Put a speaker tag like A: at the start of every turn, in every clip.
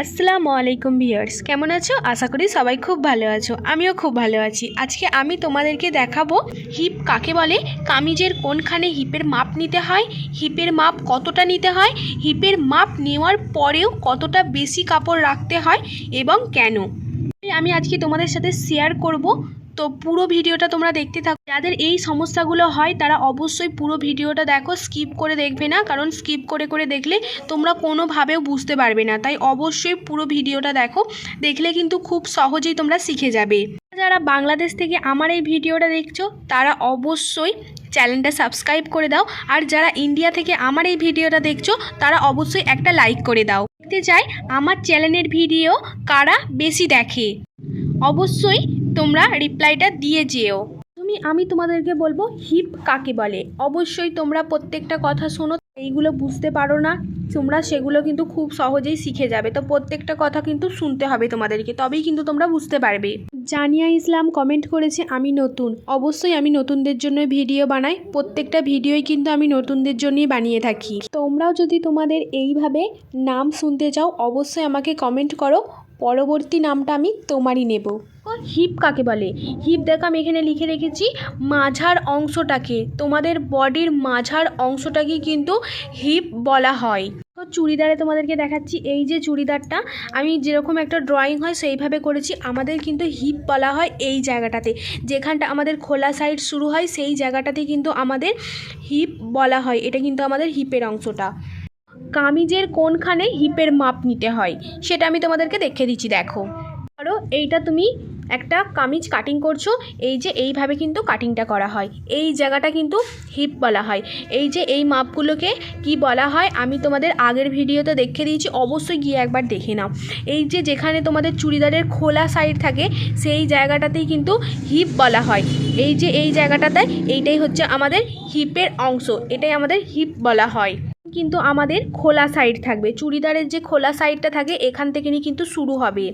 A: আসসালামু আলাইকুম ভিউয়ার্স, কেমন আছো? আশা করি সবাই খুব ভালো আছো, আমিও খুব ভালো আছি। আজকে আমি তোমাদেরকে দেখাবো হিপ কাকে বলে, কামিজের কোনখানে হিপের মাপ নিতে হয়, হিপের মাপ কতটা নিতে হয়, হিপের মাপ নেওয়ার পরেও কতটা বেশি কাপড় রাখতে হয় এবং কেন? আমি আজকে তোমাদের সাথে শেয়ার করব তো পুরো ভিডিওটা তোমরা দেখতে থাকো। যাদের এই সমস্যাগুলো হয়, তারা অবশ্যই পুরো ভিডিওটা দেখো স্কিপ করে দেখবে না, কারণ স্কিপ করে করে দেখলে তোমরা কোনোভাবেও বুঝতে পারবে না। তাই অবশ্যই পুরো ভিডিওটা দেখো, দেখলে কিন্তু খুব সহজেই তোমরা শিখে যাবে। যারা বাংলাদেশ থেকে আমার এই ভিডিওটা দেখছ, তারা অবশ্যই চ্যানেলটা সাবস্ক্রাইব করে দাও। আর যারা ইন্ডিয়া থেকে আমার এই ভিডিওটা দেখছ, তারা অবশ্যই একটা লাইক করে দাও। দেখতে চাই, আমার চ্যানেলের ভিডিও কারা বেশি দেখে? অবশ্যই তোমরা রিপ্লাইটা দিয়ে যেও। তুমি, আমি তোমাদেরকে বলব হিপ কাকে বলে? অবশ্যই তোমরা প্রত্যেকটা কথা শোনো, এইগুলো বুঝতে পারো না, তোমরা সেগুলো কিন্তু খুব সহজেই শিখে যাবে। তো প্রত্যেকটা কথা কিন্তু শুনতে হবে তোমাদেরকে, তবেই কিন্তু তোমরা বুঝতে পারবে। জানিয়া ইসলাম কমেন্ট করেছে, আমি নতুন। অবশ্যই আমি নতুনদের জন্য ভিডিও বানাই, প্রত্যেকটা ভিডিওই কিন্তু আমি নতুনদের জন্যই বানিয়ে থাকি। তোমরাও যদি তোমাদের এইভাবে নাম শুনতে চাও, অবশ্যই আমাকে কমেন্ট করো পরবর্তী নামটা আমি তোমারই নেব। হিপ কাকে বলে? হিপ দেখো, আমি এখানে লিখে রেখেছি, মাঝার অংশটাকে। তোমাদের বডির মাঝার অংশটাকে কিন্তু হিপ বলা হয়। চুড়িদারে তোমাদেরকে দেখাচ্ছি, এই যে চুড়িদারটা, আমি যেরকম একটা ড্রয়িং হয়, সেইভাবে করেছি। আমাদের কিন্তু হিপ বলা হয় এই জায়গাটাতে। যেখানটা আমাদের খোলা সাইড শুরু হয়, সেই জায়গাটাতে কিন্তু আমাদের হিপ বলা হয়। এটা কিন্তু আমাদের হিপের অংশটা। কামিজের কোনখানে হিপের মাপ নিতে হয়, সেটা আমি তোমাদেরকে দেখে দিচ্ছি, দেখো। ধরো, এইটা তুমি একটা কামিজ কাটিং করছ, এই যে এইভাবে কিন্তু কাটিংটা করা হয়। এই জায়গাটা কিন্তু হিপ বলা হয়। এই যে এই মাপগুলোকে কি বলা হয়, আমি তোমাদের আগের ভিডিওতে দেখে দিয়েছি, অবশ্যই গিয়ে একবার দেখে নাও। এই যে যেখানে তোমাদের চুড়িদারের খোলা সাইড থাকে, সেই জায়গাটাতেই কিন্তু হিপ বলা হয়। এই যে এই জায়গাটাতে, এইটাই হচ্ছে আমাদের হিপের অংশ, এটাই আমাদের হিপ বলা হয়। কিন্তু আমাদের খোলা সাইড থাকবে। চুড়িদারের যে খোলা সাইডটা থাকে, এখান থেকে নিয়ে কিন্তু শুরু হবে।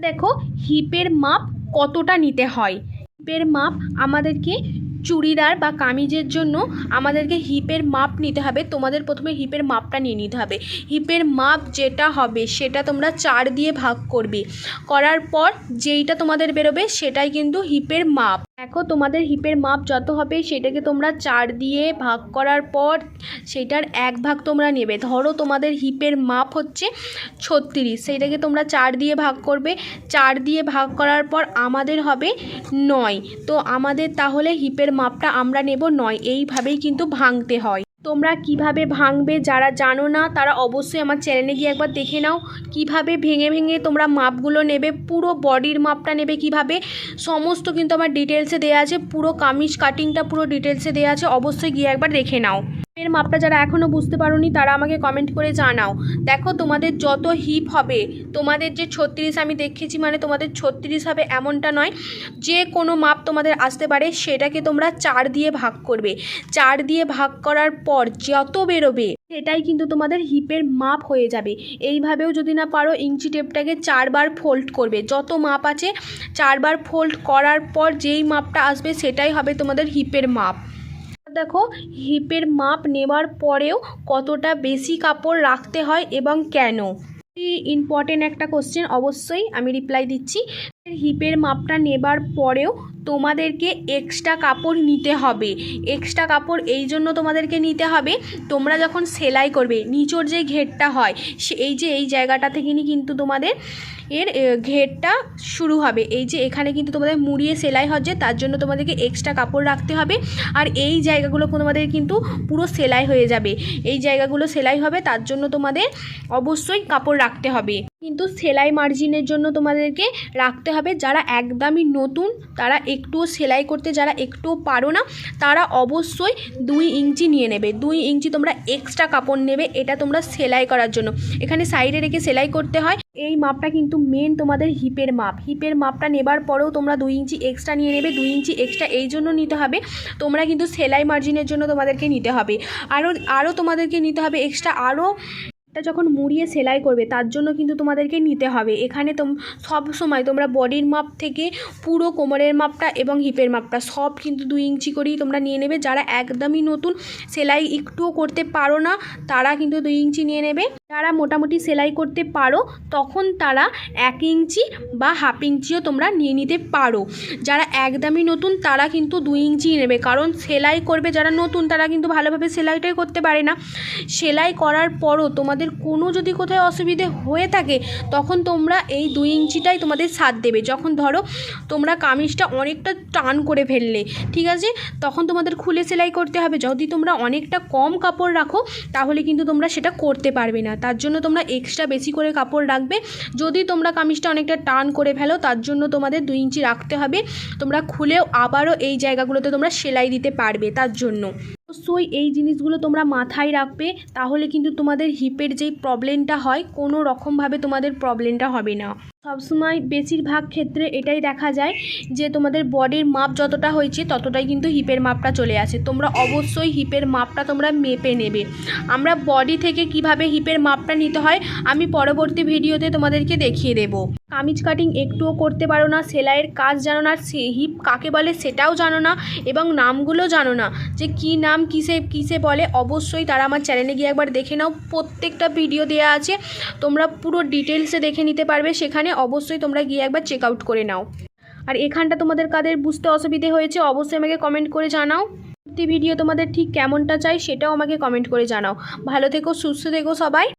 A: দেখো, হিপের মাপ কতটা নিতে হয়? হিপের মাপ আমাদেরকে চুড়িদার বা কামিজের জন্য আমাদেরকে হিপের মাপ নিতে হবে। তোমাদের প্রথমে হিপের মাপটা নিয়ে নিতে হবে। হিপের মাপ যেটা হবে, সেটা তোমরা চার দিয়ে ভাগ করবে। করার পর যেইটা তোমাদের বেরোবে, সেটাই কিন্তু হিপের মাপ। দেখো, তোমাদের হিপের মাপ যত হবে, সেটাকে তোমরা চার দিয়ে ভাগ করার পর সেটার এক ভাগ তোমরা নেবে। ধরো, তোমাদের হিপের মাপ হচ্ছে ছত্রিশ, সেটাকে তোমরা চার দিয়ে ভাগ করবে। চার দিয়ে ভাগ করার পর আমাদের হবে নয়। তো আমাদের তাহলে হিপের মাপটা আমরা নেব নয়। এইভাবেই কিন্তু ভাঙতে হয়। তোমরা কীভাবে ভাঙবে যারা জানো না, তারা অবশ্যই আমার চ্যানেলে গিয়ে একবার দেখে নাও। কীভাবে ভেঙে ভেঙে তোমরা মাপগুলো নেবে, পুরো বডির মাপটা নেবে কীভাবে, সমস্ত কিন্তু আমার ডিটেলসে দেওয়া আছে, পুরো কামিজ কাটিংটা পুরো ডিটেলসে দেওয়া আছে, অবশ্যই গিয়ে একবার দেখে নাও। এর মাপটা যারা এখনও বুঝতে পারোনি, তারা আমাকে কমেন্ট করে জানাও। দেখো, তোমাদের যত হিপ হবে, তোমাদের যে ছত্রিশ আমি দেখেছি মানে তোমাদের ছত্রিশ হবে এমনটা নয়, যে কোনো মাপ তোমাদের আসতে পারে, সেটাকে তোমরা চার দিয়ে ভাগ করবে। চার দিয়ে ভাগ করার পর যত বেরোবে, সেটাই কিন্তু তোমাদের হিপের মাপ হয়ে যাবে। এইভাবেও যদি না পারো, ইঞ্চি টেপটাকে চারবার ফোল্ড করবে। যত মাপ আছে, চারবার ফোল্ড করার পর যেই মাপটা আসবে, সেটাই হবে তোমাদের হিপের মাপ। দেখো, হিপের মাপ নেওয়ার পরেও কতটা বেশি কাপড় রাখতে হয় এবং কেন? ইম্পর্টেন্ট একটা কোশ্চেন অবশ্যই আমি রিপ্লাই দিচ্ছি। হিপের মাপটা নেবার পরেও তোমাদেরকে এক্সট্রা কাপড় নিতে হবে। এক্সট্রা কাপড় এই জন্য তোমাদেরকে নিতে হবে, তোমরা যখন সেলাই করবে, নিচোর যে ঘেরটা হয়, সে এই যে এই জায়গাটা থেকে নিয়ে কিন্তু তোমাদের এর ঘেরটা শুরু হবে। এই যে এখানে কিন্তু তোমাদের মুড়িয়ে সেলাই হচ্ছে, তার জন্য তোমাদেরকে এক্সট্রা কাপড় রাখতে হবে। আর এই জায়গাগুলো তোমাদের কিন্তু পুরো সেলাই হয়ে যাবে। এই জায়গাগুলো সেলাই হবে, তার জন্য তোমাদের অবশ্যই কাপড় রাখতে হবে। কিন্তু সেলাই মার্জিনের জন্য তোমাদেরকে রাখতে হবে। যারা একদমই নতুন, তারা একটুও সেলাই করতে, যারা একটুও পারো না, তারা অবশ্যই দুই ইঞ্চি নিয়ে নেবে। দুই ইঞ্চি তোমরা এক্সট্রা কাপড় নেবে, এটা তোমরা সেলাই করার জন্য। এখানে সাইডে রেখে সেলাই করতে হয়। এই মাপটা কিন্তু মেন তোমাদের হিপের মাপ। হিপের মাপটা নেবার পরেও তোমরা দুই ইঞ্চি এক্সট্রা নিয়ে নেবে, দুই ইঞ্চি এক্সট্রা এই জন্য নিতে হবে। তোমরা কিন্তু সেলাই মার্জিনের জন্য তোমাদেরকে নিতে হবে। আরও আরও তোমাদেরকে নিতে হবে এক্সট্রা আরও যখন মুড়িয়ে সেলাই করবে, তার জন্য কিন্তু তোমাদেরকে নিতে হবে। এখানে তোম, সব সময় তোমরা বডির মাপ থেকে পুরো কোমরের মাপটা এবং হিপের মাপটা সব কিন্তু দুই ইঞ্চি করেই তোমরা নিয়ে নেবে। যারা একদমই নতুন সেলাই একটুও করতে পারো না, তারা কিন্তু দুই ইঞ্চি নিয়ে নেবে। যারা মোটামুটি সেলাই করতে পারো, তখন তারা এক ইঞ্চি বা হাফ ইঞ্চিও তোমরা নিয়ে নিতে পারো। যারা একদমই নতুন, তারা কিন্তু দুই ইঞ্চি নেবে। কারণ সেলাই করবে যারা নতুন, তারা কিন্তু ভালোভাবে সেলাইটাই করতে পারে না। সেলাই করার পরও তোমাদের কোনো যদি কোথায় অসুবিধে হয়ে থাকে, তখন তোমরা এই দুই ইঞ্চিটাই তোমাদের সাথ দেবে। যখন ধরো তোমরা কামিজটা অনেকটা টান করে ফেললে, ঠিক আছে? তখন তোমাদের খুলে সেলাই করতে হবে। যদি তোমরা অনেকটা কম কাপড় রাখো, তাহলে কিন্তু তোমরা সেটা করতে পারবে না। তার জন্য তোমরা এক্সট্রা বেশি করে কাপড় রাখবে। যদি তোমরা কামিজটা অনেকটা টান করে ফেলো, তার জন্য তোমাদের দুই ইঞ্চি রাখতে হবে। তোমরা খুলেও আবারও এই জায়গাগুলোতে তোমরা সেলাই দিতে পারবে তার জন্য। অবশ্যই এই জিনিসগুলো তোমরা মাথায় রাখবে, তাহলে কিন্তু তোমাদের হিপের যেই প্রবলেমটা হয়, কোনো রকমভাবে তোমাদের প্রবলেমটা হবে না। সবসময় বেশিরভাগ ক্ষেত্রে এটাই দেখা যায় যে তোমাদের বডির মাপ যতটা হয়েছে ততটাই কিন্তু হিপের মাপটা চলে আসে। তোমরা অবশ্যই হিপের মাপটা তোমরা মেপে নেবে। আমরা বডি থেকে কীভাবে হিপের মাপটা নিতে হয় আমি পরবর্তী ভিডিওতে তোমাদেরকে দেখিয়ে দেবো। কামিজ কাটিং একটুও করতে পারো না, সেলাইয়ের কাজ জানো না, সে হিপ কাকে বলে সেটাও জানো না এবং নামগুলো জানো না যে কী নাম কিসে কিসে বলে অবশ্যই তারা আমার চ্যানেলে গিয়ে একবার দেখে নাও। প্রত্যেকটা ভিডিও দেওয়া আছে, তোমরা পুরো ডিটেলসে দেখে নিতে পারবে, সেখানে অবশ্যই তোমরা গিয়ে একবার চেক আউট করে নাও। আর এখানটা তোমাদের কাদের বুঝতে অসুবিধে হয়েছে অবশ্যই আমাকে কমেন্ট করে জানাও। প্রতি ভিডিও তোমাদের ঠিক কেমনটা চাই সেটাও আমাকে কমেন্ট করে জানাও। ভালো থেকো, সুস্থ থেকো সবাই।